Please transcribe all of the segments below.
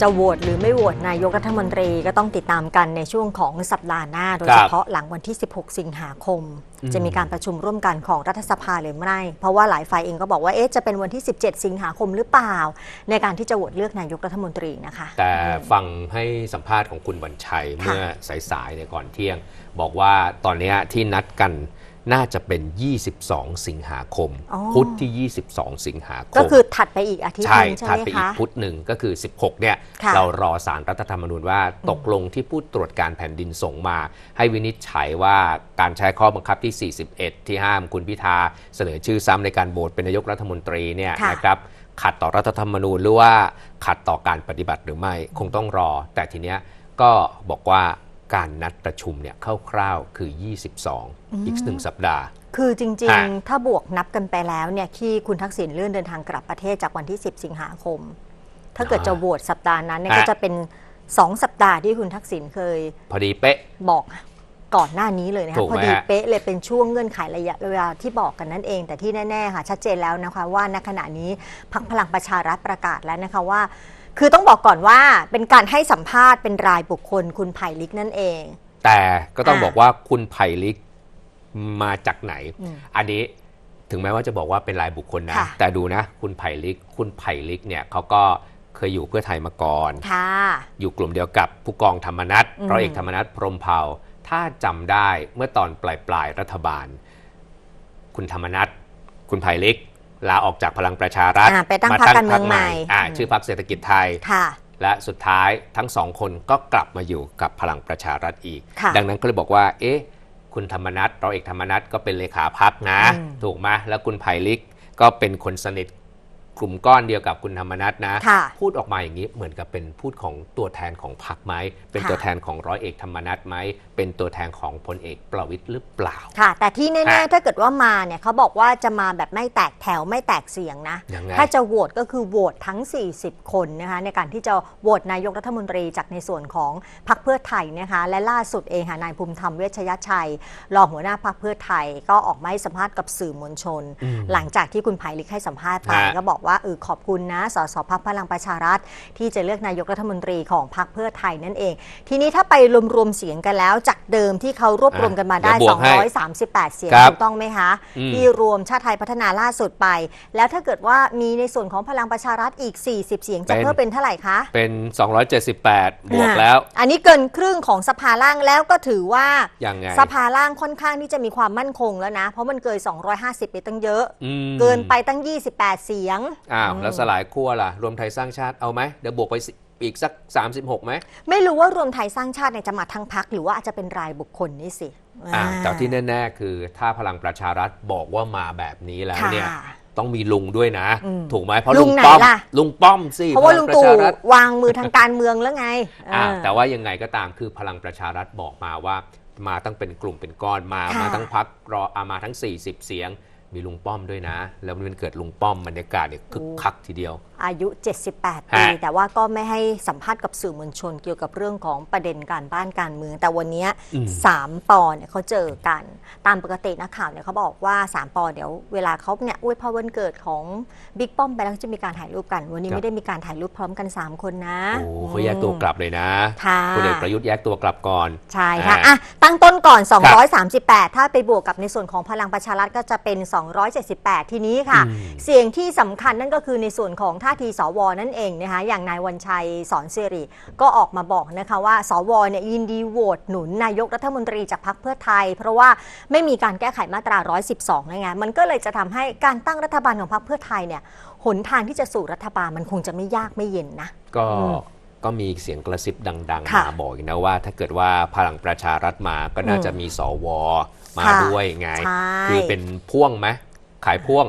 จะโหวตหรือไม่โหวตนายกรัฐมนตรีก็ต้องติดตามกันในช่วงของสัปดาห์หน้า โดยครัเฉบพาะหลังวันที่ 16 สิงหาคมอืมจะมีการประชุมร่วมกันของรัฐสภาหรือไม่ เพราะว่าหลายฝ่ายเองก็บอกว่าเอ๊ะจะเป็นวันที่ 17 สิงหาคมหรือเปล่า ในการที่จะโหวตเลือกนายกรัฐมนตรีนะคะ แต่ฟังให้สัมภาษณ์ของคุณวันชัยเมื่อสายๆเนี่ยก่อนเที่ยง บอกว่าตอนเนี้ยที่นัดกัน น่าจะเป็น 22 สิงหาคม อ๋อ พุธที่ 22 สิงหาคม ก็คือถัดไปอีกอาทิตย์หใช่นึงใช่ถัดไหมไปอีกคะ พุธหนึ่งก็คือ 16 เนี่ย ค่ะ เรารอสารรัฐธรรมนูญว่าตกลงที่ผู้ตรวจการแผ่นดินส่งมา ให้วินิจฉัยว่าการใช้ข้อบังคับที่ 41 ที่ห้ามคุณพิธาเสนอชื่อซ้ำในการโหวตเป็นนายกรัฐมนตรีเนี่ยค่ะ นะครับ ขัดต่อรัฐธรรมนูญหรือว่าขัดต่อการปฏิบัติหรือไม่คงต้องรอ แต่ทีเนี้ยก็บอกว่า การนัดประชุมเนี่ยคร่าวๆคือ 22 อีกหนึ่งสัปดาห์ คือจริงฮะๆถ้าบวกนับกันไปแล้วเนี่ยที่คุณทักษิณเลื่อนเดินทางกลับประเทศจากวันที่ 10 สิงหาคม ถ้าเกิดจะโหวตสัปดาห์นั้นเนี่ยก็จะเป็น2สัปดาห์ที่คุณทักษิณเคย พอดีเป๊ะบอกก่อนหน้านี้เลยนะถูคะกไหมพอดีฮะเป๊ะเลยเป็นช่วงเงื่อนไขระยะเวลาที่บอกกันนั่นเอง แต่ที่แน่ๆค่ะชัดเจนแล้วนะคะว่าณขณะนี้พักพลังประชารัฐประกาศแล้วนะคะว่า คือต้องบอกก่อนว่าเป็นการให้สัมภาษณ์เป็นรายบุคคลคุณไผ่ลิกนั่นเอง แต่ก็ต้องอ่าบอกว่าคุณไผ่ลิกมาจากไหนอืมอันนี้ถึงแม้ว่าจะบอกว่าเป็นรายบุคคลนะค่ะแต่ดูนะ คุณไผ่ลิก คุณไผ่ลิกเนี่ยเขาก็เคยอยู่เพื่อไทยมาก่อนค่ะอยู่กลุ่มเดียวกับผู้กองธรรมนัฐอืมร้อยเอกธรรมนัฐพรหมเผ่า ถ้าจำได้เมื่อตอนปลายปลายๆรัฐบาล คุณธรรมนัฐคุณไผ่ลิก ลาออกจากพลังประชารัฐอ่าไปตั้งพรรคการเมืองใหม่อ่าอืมชื่อพรรคเศรษฐกิจไทย ค่ะ และสุดท้ายทั้งสองคนก็กลับมาอยู่กับพลังประชารัฐอีก ค่ะดังนั้นก็เลยบอกว่า เอ๊ะ คุณธรรมนัฐเราเอกธรรมนัฐก็เป็นเลขาพักนะ อืม ถูกไหมแล้วคุณไผ่ลิกก็เป็นคนสนิทกลุ่มก้อนเดียวกับคุณธรรมนัฐนะ ค่ะ พูดออกมาอย่างนี้เหมือนกับเป็นพูดของตัวแทนของพรรคไหมเป็นค่ะ ตัวแทนของร้อยเอกธรรมนัฐไหมเป็นตัวแทนของพลเอกประวิตยหรือเปล่า ค่ะ แต่ที่แน่ฮะๆถ้าเกิดว่ามาเนี่ยเขาบอกว่าจะมาแบบไม่แตกแถวไม่แตกเสียงนะ ยังไง ถ้าจะโหวตก็คือโหวตทั้ง 40 คนนะคะในการที่จะโหวตนายกรัฐมนตรีจากในส่วนของพรรคเพื่อไทยนะคะและล่าสุดเองค่ะนายภูมิธรรมเวชยชัย รองหัวหน้าพรรคเพื่อไทยก็ออกมาให้สัมภาษณ์กับสื่อมวลชน อืม หลังจากที่คุณไผ่ลิกให้สัมภาษณ์ไปฮะ ก็บอกว่าเออขอบคุณนะสสพักพลังประชารัฐ ที่จะเลือกนายกรัฐมนตรีของพรรคเพื่อไทยนั่นเอง ทีนี้ถ้าไปรวมๆเสียงกันแล้วจากเดิมที่เขารวบรวมกันมาได้ เดี๋ยวบวกให้238 เสียงครับถูกต้องไหมคะอืม ที่รวมชาติไทยพัฒนาล่าสุดไป แล้วถ้าเกิดว่ามีในส่วนของพลังประชารัฐอีก 40 เสียงจะเป็นเพิ่มเป็นเท่าไหร่คะเป็น 278 บวกแล้ว อะอันนี้เกินครึ่งของสภาล่างแล้วก็ถือว่า ยังไงสภาล่างค่อนข้างที่จะมีความมั่นคงแล้วนะ เพราะมันเกิน 250 ไปตั้งเยอะ อืมเกินไปตั้ง 28 เสียง อ้าว แล้วสลายขั้วล่ะ รวมไทยสร้างชาติเอาไหม เดี๋ยวบวกไปสิ อีกสัก 36ไหมไม่รู้ว่ารวมไทยสร้างชาติเนี่ยจะมาทั้งพักหรือว่าอาจจะเป็นรายบุคคลนี่สิอ่าอ่าแต่ที่แน่ ๆ คือถ้าพลังประชารัฐบอกว่ามาแบบนี้แล้วค่ะเนี่ยต้องมีลุงด้วยนะอืมถูกไหมเพราะลุลุงงไหนป้อมล่ะลุงป้อมสิเพราะว่าพลุงประตู่ชรัฐวางมือทางการเมืองแล้วไงอ่าเออแต่ว่ายังไงก็ตามคือพลังประชารัฐบอกมาว่า มาตั้งเป็นกลุ่มเป็นก้อนมาค่ะมาทั้งพักรออามาทั้ง 40 เสียง มีลุงป้อมด้วยนะ แล้วมันเกิดลุงป้อมบรรยากาศเนี่ยคึกคักทีเดียว อายุ 78 ปี ฮะ แต่ว่าก็ไม่ให้สัมภาษณ์กับสื่อมวลชนเกี่ยวกับเรื่องของประเด็นการบ้านการเมือง แต่วันเนี้ยอืมสามปอเนี่ยเขาเจอกัน ตามปกตินักข่าวเนี่ยเขาบอกว่า3ปอเดี๋ยวเวลาเขาเนี่ยอวยพรวันเกิดของบิ๊กป้อมไปแล้วจะมีการถ่ายรูปกัน วันนี้ไม่ได้มีการถ่ายรูปพร้อมกัน3คนนะโอ้เขาแยกตัวกลับเลยนะค่ะ พลเอกประยุทธ์แยกตัวกลับก่อน ใช่ค่ะอ่าอะ ตั้งต้นก่อน 238 ถ้าไปบวกกับในส่วนของพลังประชารัฐก็จะเป็น 278 ทีนี้ค่ะ อืม เสียงที่สำคัญนั่นก็คือในส่วนของท่าทีสวนั่นเองนะคะอย่างนายวันชัยสอนสิริก็ออกมาบอกนะคะว่าสวเนี่ยยินดีโหวตหนุนนายกรัฐมนตรีจากพรรคเพื่อไทย เพราะว่าไม่มีการแก้ไขมาตรา 112นะไงมันก็เลยจะทำให้การตั้งรัฐบาลของพรรคเพื่อไทยเนี่ยหนทางที่จะสู่รัฐบาลมันคงจะไม่ยากไม่เย็นนะก็อืมก็มีเสียงกระซิบดังๆค่ะมาบอกอีกนะว่า ถ้าเกิดว่าพลังประชารัฐมาก็น่าจะมีสวมาค่ะด้วยไงใช่คือเป็นพ่วงไหม ขายพ่วง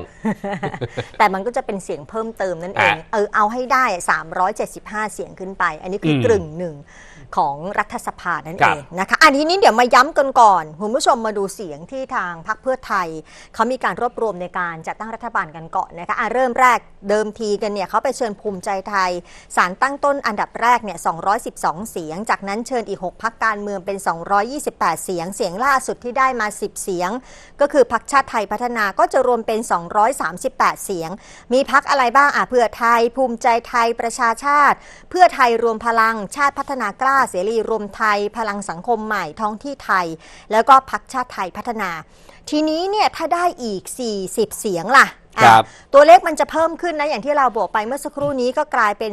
แต่มันก็จะเป็นเสียงเพิ่มเติมนั่นเองอะเออเอาให้ได้ 375 เสียงขึ้นไป อันนี้คืออมกลึงหนึ่งของรัฐสภานั่นครัเอบงนะคะ อันนี้นี่เดี๋ยวมาย้ำกันก่อนคุณผู้ชมมาดูเสียงที่ทางพรรคเพื่อไทยเขามีการรวบรวมในการจัดตั้งรัฐบาลกันก่อนนะคะอะเริ่มแรกเดิมทีกันเนี่ยเขาไปเชิญภูมิใจไทย สารตั้งต้นอันดับแรกเนี่ย 212 เสียง จากนั้นเชิญอีก 6พักการเมืองเป็น 228 เสียง เสียงล่าสุดที่ได้มา 10 เสียง ก็คือพักชาติไทยพัฒนาก็จะรวมเป็น 238 เสียง มีพักอะไรบ้างอะเพื่อไทย ภูมิใจไทยประชาชาติ เพื่อไทยรวมพลังชาติพัฒนากล้าเสรีรวมไทย พลังสังคมใหม่ท้องที่ไทย แล้วก็พักชาติไทยพัฒนา ทีนี้เนี่ยถ้าได้อีก 40 เสียงล่ะอะ ครับตัวเลขมันจะเพิ่มขึ้นนะ อย่างที่เราบอกไปเมื่อสักครู่นี้ก็กลายเป็น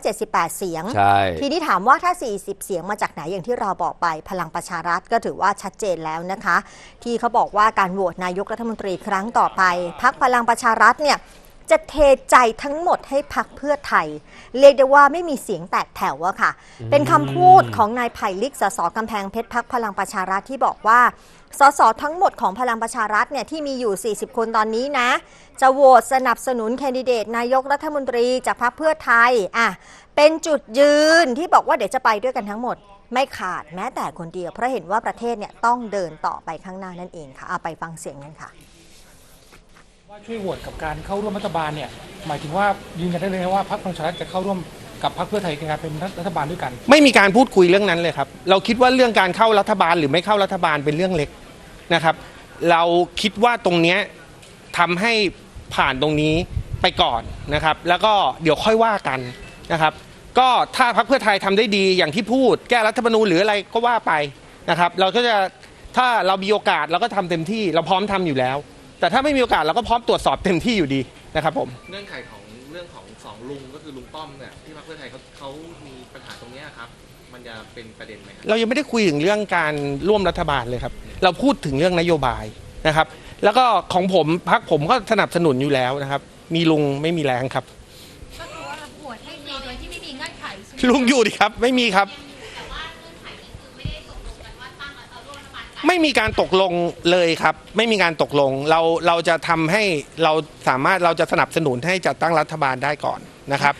278 เสียง ใช่ ทีนี้ถามว่าถ้า 40 เสียงมาจากไหนอย่างที่เราบอกไปพลังประชารัฐก็ถือว่าชัดเจนแล้วนะคะ ที่เขาบอกว่าการโหวตนายกรัฐมนตรีครั้งต่อไปพักพลังประชารัฐเนี่ยจะเทใจทั้งหมดให้พักเพื่อไทย เรียกได้ว่าไม่มีเสียงแตกแถวอะค่ะ เป็นคำพูดของนายไผ่ลิกสสกำแพงเพชรพักพลังประชารัฐที่บอกว่า สสทั้งหมดของพลังประชารัฐเนี่ยที่มีอยู่ 40 คนตอนนี้นะ จะโหวตสนับสนุนแคนดิเดตนายกรัฐมนตรีจากพรรคเพื่อไทยอะเป็นจุดยืนที่บอกว่าเดี๋ยวจะไปด้วยกันทั้งหมด ไม่ขาดแม้แต่คนเดียวเพราะเห็นว่าประเทศเนี่ยต้องเดินต่อไปข้างหน้านั่นเองค่ะเอาไปฟังเสียงกันค่ะว่าช่วยโหวตกับการเข้าร่วมรัฐบาลเนี่ยหมายถึงว่ายืนยันได้เลยนะว่าพรรคพลังประชารัฐจะเข้าร่วมกับพรรคเพื่อไทยในการเป็นรัฐบาลด้วยกัน ไม่มีการพูดคุยเรื่องนั้นเลยครับ เราคิดว่าเรื่องการเข้ารัฐบาลหรือไม่เข้ารัฐบาลเป็นเรื่องเล็ก นะครับ เราคิดว่าตรงเนี้ยทำให้ผ่านตรงนี้ไปก่อนนะครับ แล้วก็เดี๋ยวค่อยว่ากันนะครับ ก็ถ้าพรรคเพื่อไทยทำได้ดีอย่างที่พูด แก้รัฐธรรมนูญหรืออะไรก็ว่าไปนะครับ เราก็จะถ้าเรามีโอกาสเราก็ทำเต็มที่ เราพร้อมทำอยู่แล้ว แต่ถ้าไม่มีโอกาสเราก็พร้อมตรวจสอบเต็มที่อยู่ดีนะครับผม เงื่อนไขของเรื่องของสองลุงก็คือลุงป้อมเนี่ยที่พรรคเพื่อไทยเขาเขามีปัญหาตรงเนี้ยครับ มันจะเป็นประเด็นไหมครับเรายังไม่ได้คุยถึงเรื่องการร่วมรัฐบาลเลยครับ เราพูดถึงเรื่องนโยบายนะครับ แล้วก็ของผมพักผมก็สนับสนุนอยู่แล้วนะครับ มีลุงไม่มีแรงครับ ก็คือว่าโหวตให้ฟรีโดยที่ไม่มีเงื่อนไขใช่ไหมลุงอยู่ดิครับ ไม่มีครับไม่มีการตกลงเลยครับ ไม่มีการตกลงเราเราจะทำให้เราสามารถเราจะสนับสนุนให้จัดตั้งรัฐบาลได้ก่อนนะครับ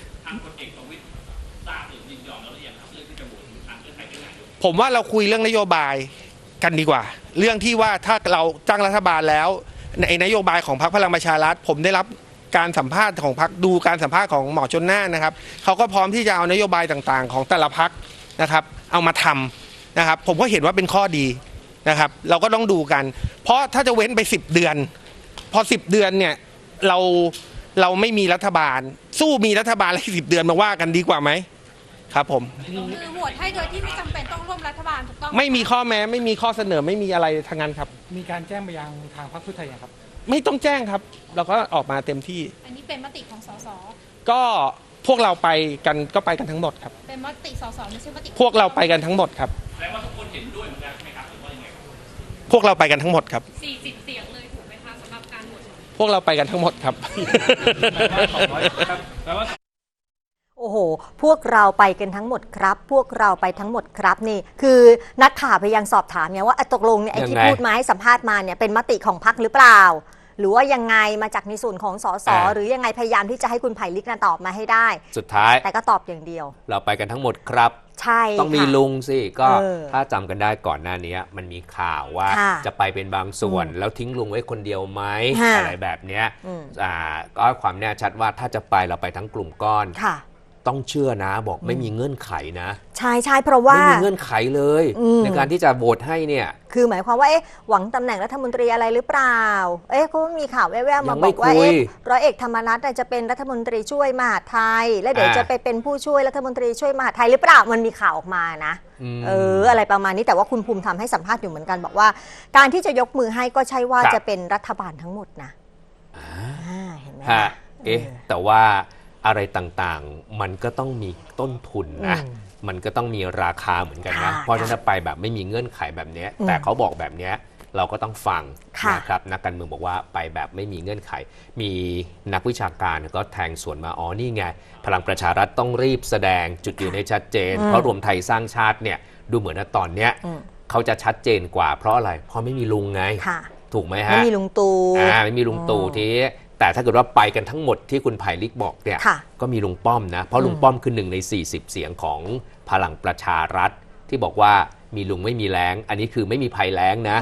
ผมว่าเราคุยเรื่องนโยบายกันดีกว่า เรื่องที่ว่าถ้าเราตั้งรัฐบาลแล้วในนโยบายของพรรคพลังประชารัฐ ผมได้รับการสัมภาษณ์ของพรรคดูการสัมภาษณ์ของหมอชนน่านนะครับเขาก็พร้อมที่จะเอานโยบายต่างๆ ของแต่ละพรรคนะครับ เอามาทำนะครับ ผมก็เห็นว่าเป็นข้อดีนะครับ เราก็ต้องดูกัน เพราะถ้าจะเว้นไป 10 เดือน พอ 10 เดือนเนี่ยเราเราไม่มีรัฐบาล สู้มีรัฐบาลแล้วสิบเดือนมาว่ากันดีกว่าไหม ครับผม คือโหวตให้โดยที่ไม่จำเป็นต้องร่วมรัฐบาลถูกต้องหไม่มีข้อแม้ไม่มีข้อเสนอไม่มีอะไรทั้งนั้นครับ มีการแจ้งไปยังทางพรรคเพื่อไทยยังครับ ไม่ต้องแจ้งครับ เราก็ออกมาเต็มที่ อันนี้เป็นมติของสสก็พวกเราไปกันก็ไปกันทั้งหมดครับ เป็นมติสสไม่ใช่มติพวกเราไปกันทั้งหมดครับพวกเราไปกันทั้งหมดครับ 40 เสียงเลยถูกไหมคะสำหรับการโหวต พวกเราไปกันทั้งหมดครับ โอ้โห พวกเราไปกันทั้งหมดครับ พวกเราไปทั้งหมดครับนี่ คือนักข่าวพยายามสอบถามเนี่ยว่าอะตกลงเนี่ยไอ้ที่ยังไงพูดมาให้สัมภาษณ์มาเนี่ยเป็นมติของพรรคหรือเปล่า หรือว่ายังไงมาจากในส่วนของสสอ่า หรือยังไงพยายามที่จะให้คุณไผ่ลิกนะตอบมาให้ได้ สุดท้ายแต่ก็ตอบอย่างเดียว เราไปกันทั้งหมดครับ ใช่ต้องมีค่ะ ลุงสิก็เออถ้าจำกันได้ก่อนหน้านี้มันมีข่าวว่าค่ะจะไปเป็นบางส่วนอืมแล้วทิ้งลุงไว้คนเดียวไหมค่ะ อะไรแบบเนี้ยอืมอ่าก็ความแน่ชัดว่าถ้าจะไปเราไปทั้งกลุ่มก้อน ค่ะ ต้องเชื่อนะ บอกไม่มีเงื่อนไขนะใช่ใช่เพราะว่าไม่มีเงื่อนไขเลยอืมในการที่จะโหวตให้เนี่ย คือหมายความว่าเอ๊ะหวังตำแหน่งรัฐมนตรีอะไรหรือเปล่า เอ๊ะก็มีข่าวแว่วๆยัมางบไม่อกว่าคุยเอ๊ะร้อยเอกธรรมนัฐน่ะจะเป็นรัฐมนตรีช่วยมหาดไทย แล้วเดี๋ยวอ่าจะไปเป็นผู้ช่วยรัฐมนตรีช่วยมหาดไทยหรือเปล่ามันมีข่าวออกมานะมเอออะไรประมาณนี้แต่ว่าคุณภูมิธรรมให้สัมภาษณ์อยู่เหมือนกันบอกว่า การที่จะยกมือให้ก็ใช่ว่าครับจะเป็นรัฐบาลทั้งหมดนะอ่าเห็นไหมฮะล่ะเอ๊ะเออแต่ว่า อะไรต่างๆ มันก็ต้องมีต้นทุนนะอืมมันก็ต้องมีราคาเหมือนกันนะค่ะเพราะฉะนั้นถ้าไปแบบไม่มีเงื่อนไขแบบเนี้ยอืมแต่เขาบอกแบบเนี้ยเราก็ต้องฟังค่ะนะครับนักการเมืองบอกว่าไปแบบไม่มีเงื่อนไข มีนักวิชาการก็แทงสวนมาอ๋อนี่ไง พลังประชารัฐต้องรีบแสดงจุดยืนให้ชัดเจนอืมเพราะรวมไทยสร้างชาติเนี่ยดูเหมือนว่าตอนเนี้ยอืมเขาจะชัดเจนกว่าเพราะอะไร เพราะไม่มีลุงไงค่ะถูกไหมไม่ฮะมีลุงตู่อ่าไม่มีลุงตู่อ๋อทีนี้ แต่ถ้าเกิดว่าไปกันทั้งหมดที่คุณไผ่ลิกบอกเนี่ยค่ะก็มีลุงป้อมนะ เพราะลุงป้อมคือหนึ่งใน 40 เสียงของพลังประชารัฐ ที่บอกว่ามีลุงไม่มีแรงอันนี้คือไม่มีภัยแล้งนะ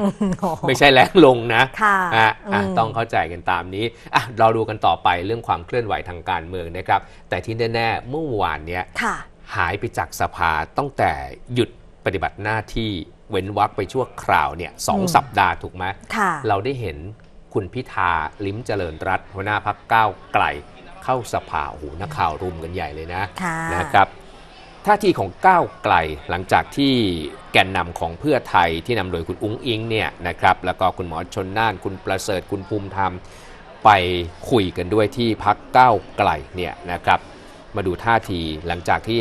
ไม่ใช่แล้งลงนะค่ะอะอะอืมต้องเข้าใจกันตามนี้อะเราดูกันต่อไปเรื่องความเคลื่อนไหวทางการเมืองนะครับ แต่ที่แน่ๆเมื่อวานเนี้ยค่ะหายไปจากสภาตั้งแต่หยุดปฏิบัติหน้าที่เว้นวักไปชั่วคราวเนี่ยสองอืมสัปดาห์ถูกไหมค่ะเราได้เห็น คุณพิธาลิ้มเจริญรัตน์หัวหน้าพักก้าวไกลเข้าสภาโอ้โหนักข่าวรุมกันใหญ่เลยนะค่ะนะครับท่าทีของก้าวไกลหลังจากที่แกนนำของเพื่อไทยที่นำโดยคุณอุ้งอิงเนี่ยนะครับแล้วก็คุณหมอชนน่านคุณประเสริฐคุณภูมิธรรม ไปคุยกันด้วยที่พักก้าวไกลเนี่ยนะครับมาดูท่าทีหลังจากที่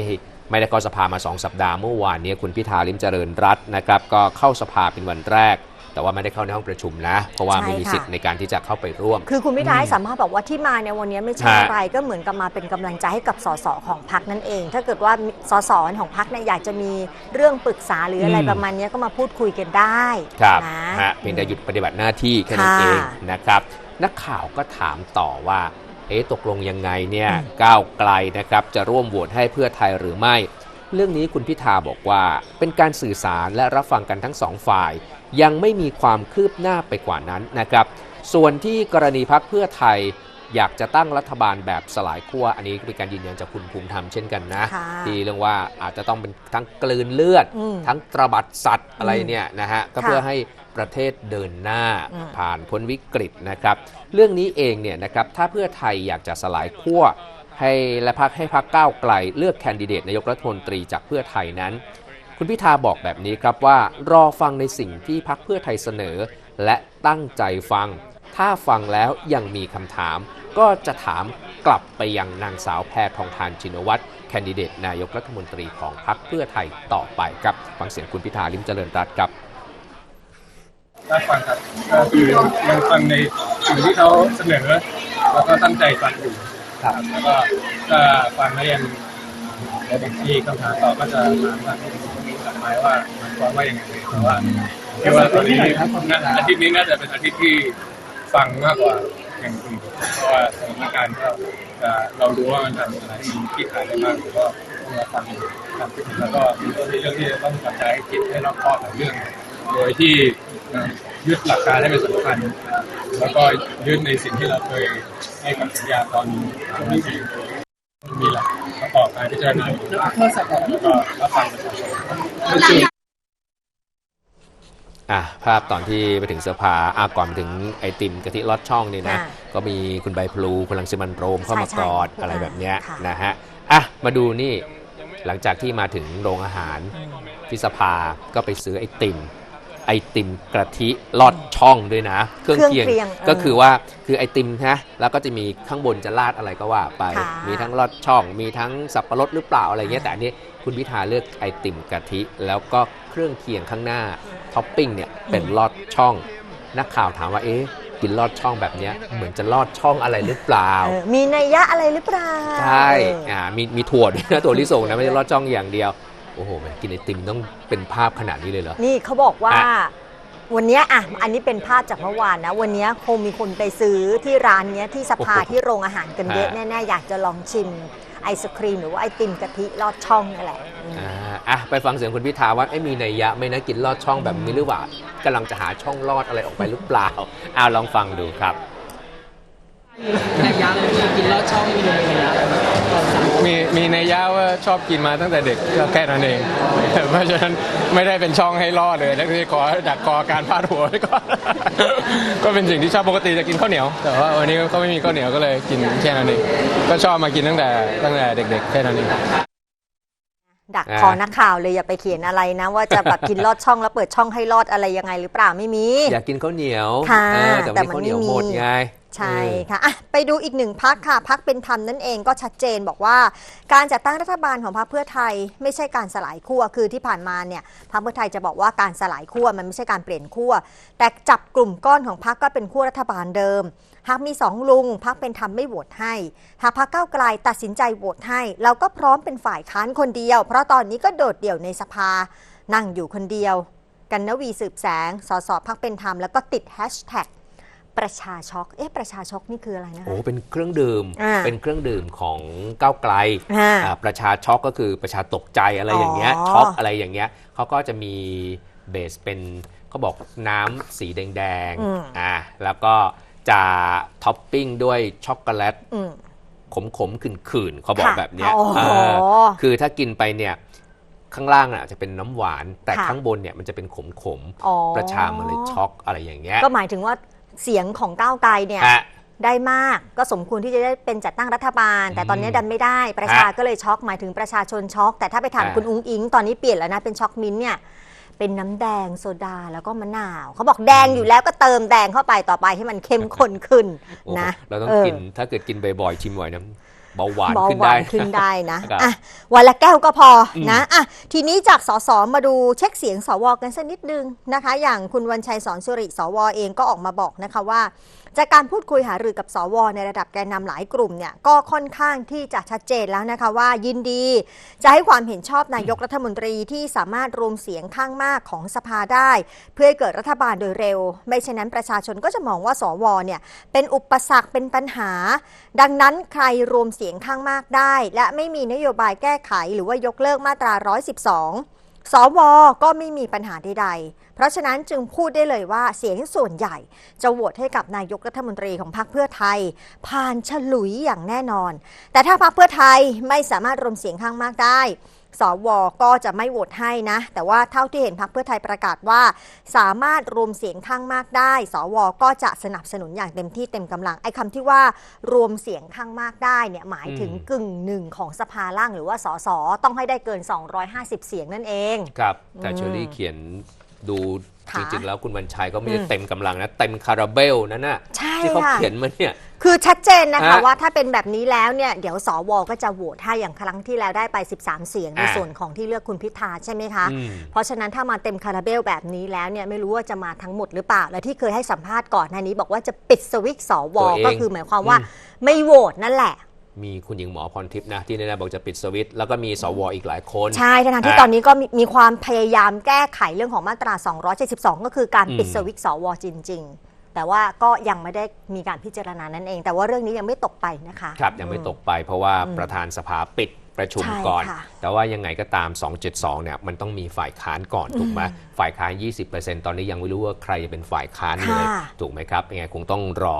ไม่ได้เข้าสภามา 2 สัปดาห์เมื่อวานนี้คุณพิธาลิมเจริญรัตน์นะครับก็เข้าสภาเป็นวันแรก แต่ว่าไม่ได้เข้าในห้องประชุมนะ เพราะว่าใช่ไม่มีค่ะสิทธิ์ในการที่จะเข้าไปร่วม คือคุณพิธาให้สัมภาษณ์บอกว่าที่มาในวันนี้ไม่ใช่ฮะอะไรก็เหมือนกับมาเป็นกำลังใจให้กับสสของพักนั่นเอง ถ้าเกิดว่าสสของพักเนี่ยอยากจะมีเรื่องปรึกษาหรืออะไรอืมประมาณนี้ก็มาพูดคุยกันได้ครับนะฮะเพียงแต่หยุดปฏิบัติหน้าที่แค่นั้นค่ะเองนะครับนักข่าวก็ถามต่อว่า เอ๊ะตกลงยังไงเนี่ยอืมก้าวไกลนะครับจะร่วมโหวตให้เพื่อไทยหรือไม่ เรื่องนี้คุณพิธาบอกว่าเป็นการสื่อสารและรับฟังกันทั้งสองฝ่าย ยังไม่มีความคืบหน้าไปกว่านั้นนะครับ ส่วนที่กรณีพักเพื่อไทยอยากจะตั้งรัฐบาลแบบสลายขั้วอันนี้เป็นการยืนยันจากคุณภูมิธรรมเช่นกันนะค่ะที่เรื่องว่าอาจจะต้องเป็นทั้งกลืนเลือดอืมทั้งตระบัดสัตว์อะไรอืมเนี่ยนะฮะก็ค่ะเพื่อให้ประเทศเดินหน้าอืมผ่านพ้นวิกฤตนะครับ เรื่องนี้เองเนี่ยนะครับถ้าเพื่อไทยอยากจะสลายขั้วให้และพักให้พักก้าวไกล เลือกแคนดิเดตนายกรัฐมนตรีจากเพื่อไทยนั้น คุณพิธาบอกแบบนี้ครับว่ารอฟังในสิ่งที่พักเพื่อไทยเสนอ และตั้งใจฟัง ถ้าฟังแล้วยังมีคำถาม ก็จะถามกลับไปยังนางสาวแพทองทานชินวัตรแคนดิเดตนายกรัฐมนตรีของพรรคเพื่อไทยต่อไปครับฟังเสียงคุณพิธาลิมเจริญรัตน์ครับได้ฟังครับก็คือยังฟังในสิ่งที่เขาเสนอแล้วก็ตั้งใจฟังอยู่ครับแล้วก็ถ้าฟังแล้วยังบางทีคำถามตอบก็จะถามว่า หมายว่าหมายความว่าอย่างไรแต่ว่าคิดว่าตอนนี้น่าอาทิตย์นี้น่าจะเป็นอาทิตย์ที่ฟังมากกว่าอย่างอื่นเพราะว่าสถานการณ์ก็เรารู้ว่ามันทำอะไรที่ที่ขายได้มากหรือว่าต้องมาฟังความคิดแล้วก็มีเรื่องที่จะต้องตัดใจให้คิดให้รอบคอบหลายเรื่อง โดยที่ยึดหลักการให้เป็นสำคัญ แล้วก็ยึดในสิ่งที่เราเคยให้คำสัญญาตอนนี้มีมีหลักประกอบการพิจารณาแล้วก็รับฟังประชาชน อะภาพตอนที่ไปถึงสภาอาก่อนไปถึงไอติมกะทิลอดช่องนี่นะค่ะก็มีคุณใบพลูคุณลังสิมันต์โรมเข้ามาใช่กอดใช่อะไรแบบเนี้ยค่ะ นะฮะอะมาดูนี่หลังจากที่มาถึงโรงอาหารที่สภาก็ไปซื้อไอติม ไอติมกะทิลอดช่องด้วยนะ เครื่องเครื่องเคียงเคียงเออก็คือว่าคือไอติมนะแล้วก็จะมีข้างบนจะราดอะไรก็ว่าไปค่ะมีทั้งลอดช่อง มีทั้งสับปะรดหรือเปล่าอะไรเงี้ยแต่อันนี้คุณพิธาเลือกไอติมกะทิ แล้วก็เครื่องเคียงข้างหน้าท็อปปิ้งเนี่ยเป็นลอดช่องนักข่าวถามว่าเอ๊ะกินลอดช่องแบบเนี้ยเหมือนจะลอดช่องอะไรหรือเปล่าเออมีนัยยะอะไรหรือเปล่า ใช่เอออ่ามีมีถั่วด้วยนะถั่วลิสงนะไม่ใช่ลอดช่องอย่างเดียวโอ้โหแม่งกินไอติมต้องเป็นภาพขนาดนี้เลยเหรอ นี่เขาบอกว่า อะ วันเนี้ยอะอันนี้เป็นภาพจากเมื่อวานนะ วันเนี้ยคงมีคนไปซื้อที่ร้านเนี้ยที่สภาโอ้โหที่โรงอาหารกันเยอะฮะแน่ๆอยากจะลองชิมไอศครีมหรือว่าไอติมกะทิลอดช่องนั่นแหละอืม อ่าอะไปฟังเสียงคุณพิธาว่าไอ้ยมีนัยยะไหม่นะกินลอดช่องแบบนี้หรือเปล่ากำลังจะหาช่องลอดอะไรออกไปหรือเปล่าเอาลองฟังดูครับในยามกินลอดช่องมีในยามตอนสั่ง มีมีในย่าว่าชอบกินมาตั้งแต่เด็กก็แค่นั้นเอง เพราะฉะนั้นไม่ได้เป็นช่องให้ล่อเลยแล้วคือขอดักคอการพาดหัวไว้ก่อน ก็เป็นสิ่งที่ชอบปกติจะกินข้าวเหนียว แต่ว่าวันนี้ก็ไม่มีข้าวเหนียวก็เลยกินแค่นั้นเอง ก็ชอบมากินตั้งแต่ตั้งแต่เด็ก ๆ แค่นั้นเองดักอ่าคอนักข่าวเลยอย่าไปเขียนอะไรนะ ว่าจะแบบกินลอดช่องแล้วเปิดช่องให้ลอดอะไรยังไงหรือเปล่าไม่มี อยากกินข้าวเหนียวค่ะเออแต่แต่วันมันนี้ข้าวเหนียวไม่มีหมดไง ใช่ค่ะอะ ไปดูอีกหนึ่งพักค่ะ พักเป็นธรรมนั่นเองก็ชัดเจนบอกว่า การจัดตั้งรัฐบาลของพรรคเพื่อไทยไม่ใช่การสลายขั้วคือที่ผ่านมาเนี่ยพรรคเพื่อไทยจะบอกว่าการสลายขั้วมันไม่ใช่การเปลี่ยนขั้วแต่จับกลุ่มก้อนของพรรคก็เป็นขั้วรัฐบาลเดิมหากมีสองลุงพักเป็นธรรมไม่โหวตให้ หากพักเก้าวไกลตัดสินใจโหวตให้ เราก็พร้อมเป็นฝ่ายค้านคนเดียว เพราะตอนนี้ก็โดดเดี่ยวในสภา นั่งอยู่คนเดียว กันนวีสืบแสงสสพักเป็นธรรมแล้วก็ติดแฮชแท็ก ประชาช็อก เอ๊ะ ประชาช็อกนี่คืออะไรนะโอ้คะเป็นเครื่องดื่ม อ่าเป็นเครื่องดื่มของก้าวไกลอ่าอ่าประชาช็อกก็คือประชาตกใจอะไรอย่างเงี้ย อ๋อช็อกอะไรอย่างเงี้ยเขาก็จะมีเบสเป็นเขาบอกน้ำสีแดงอืม ๆอ่า แล้วก็จะท็อปปิ้งด้วยช็อกโกแลตอืม ขมขมๆขื่นๆเขาบอกค่ะแบบเนี้ยอ๋อเออคือถ้ากินไปเนี่ยข้างล่างอะจะเป็นน้ำหวาน แต่ค่ะ ข้างบนเนี่ยมันจะเป็นขมขมๆอ๋อประชามันเลยช็อกอะไรอย่างเงี้ย ก็หมายถึงว่า เสียงของก้าวไกลเนี่ยฮะ ได้มากก็สมควรที่จะได้เป็นจัดตั้งรัฐบาล แต่ตอนนี้ดันไม่ได้ประชาฮะก็เลยช็อกหมายถึงประชาชนช็อก แต่ถ้าไปถามอ่า คุณอุ้งอิง ตอนนี้เปลี่ยนแล้วนะเป็นช็อกมิ้นท์เนี่ยเป็นน้ำแดงโซดาแล้วก็มะนาว เขาบอกแดงอยู่แล้วก็เติมแดงเข้าไปต่อไปให้มันเข้มข้นขึ้นโอ้โหนะเราต้องเออกิน ถ้าเกิดกินบ่อยๆชิมบ่อยนะ เบาหวานเบาขึ้นหวาได้นขึ้นได้นะครับอะวันละแก้วก็พออมนะอะทีนี้จากสสมาดูเช็คเสียงสวกันสักนิดนึงนะคะ อย่างคุณวันชัยสอนสุริสวเองก็ออกมาบอกนะคะว่า จากการพูดคุยหารือกับสว ในระดับแกนนำหลายกลุ่มเนี่ยก็ค่อนข้างที่จะชัดเจนแล้วนะคะว่ายินดี จะให้ความเห็นชอบนายกรัฐมนตรีที่สามารถรวมเสียงข้างมากของสภาได้ เพื่อให้เกิดรัฐบาลโดยเร็ว ไม่เช่นนั้นประชาชนก็จะมองว่าสวเนี่ยเป็นอุปสรรคเป็นปัญหา ดังนั้นใครรวมเสียงข้างมากได้ และไม่มีนโยบายแก้ไขหรือว่ายกเลิกมาตรา 112 สวก็ไม่มีปัญหาใดๆ เพราะฉะนั้นจึงพูดได้เลยว่าเสียงส่วนใหญ่ จะโหวตให้กับนายกรัฐมนตรีของพรรคเพื่อไทย ผ่านฉลุยอย่างแน่นอน แต่ถ้าพรรคเพื่อไทยไม่สามารถรวมเสียงข้างมากได้ สวก็จะไม่โหวตให้นะ แต่ว่าเท่าที่เห็นพรรคเพื่อไทยประกาศว่า สามารถรวมเสียงข้างมากได้ สวก็จะสนับสนุนอย่างเต็มที่เต็มกำลัง ไอ้คำที่ว่ารวมเสียงข้างมากได้เนี่ยหมายถึงอืมกึ่งหนึ่งของสภาล่างหรือว่าสสต้องให้ได้เกิน 250 เสียงนั่นเอง ครับ แต่อืมเชอรี่เขียนดูค่ะ จริงๆแล้วคุณวันชัยก็ไม่ได้อืมเต็มกำลังนะเต็มคาราเบลนั่นน่ะใช่ที่เขาค่ะเขียนมาเนี่ยคือชัดเจนนะคะฮะว่าถ้าเป็นแบบนี้แล้วเนี่ยเดี๋ยวสวก็จะโหวตให้อย่างครั้งที่แล้วได้ไป 13 เสียงในอ่าส่วนของที่เลือกคุณพิธาใช่ไหมคะอืมเพราะฉะนั้นถ้ามาเต็มคาราเบลแบบนี้แล้วเนี่ยไม่รู้ว่าจะมาทั้งหมดหรือเปล่า และที่เคยให้สัมภาษณ์ก่อนหน้านี้ บอกว่าจะปิดสวิตช์สวตัวเองก็คือหมายความว่าอืมไม่โหวตนั่นแหละ มีคุณหญิงหมอพรทิพย์นะที่แน่ๆบอกจะปิดสวิตช์แล้วก็มีสวอีกหลายคนใช่ทั้งๆที่อะตอนนี้ก็มีมีความพยายามแก้ไขเรื่องของมาตรา 272 ก็คือการปิดอืมสวิตช์สวจริง ๆ แต่ว่าก็ยังไม่ได้มีการพิจารณานั่นเอง แต่ว่าเรื่องนี้ยังไม่ตกไปนะคะ ครับยังไม่ตกไปเพราะว่าอืมประธานสภาปิดประชุมใช่ก่อนค่ะ แต่ว่ายังไงก็ตาม 272 เนี่ยมันต้องมีฝ่ายค้านก่อนถูกไหมฝ่ายค้าน 20%ตอนนี้ยังไม่รู้ว่าใครจะเป็นฝ่ายค้านเลยค่ะถูกไหมครับยังไงคงต้องรอ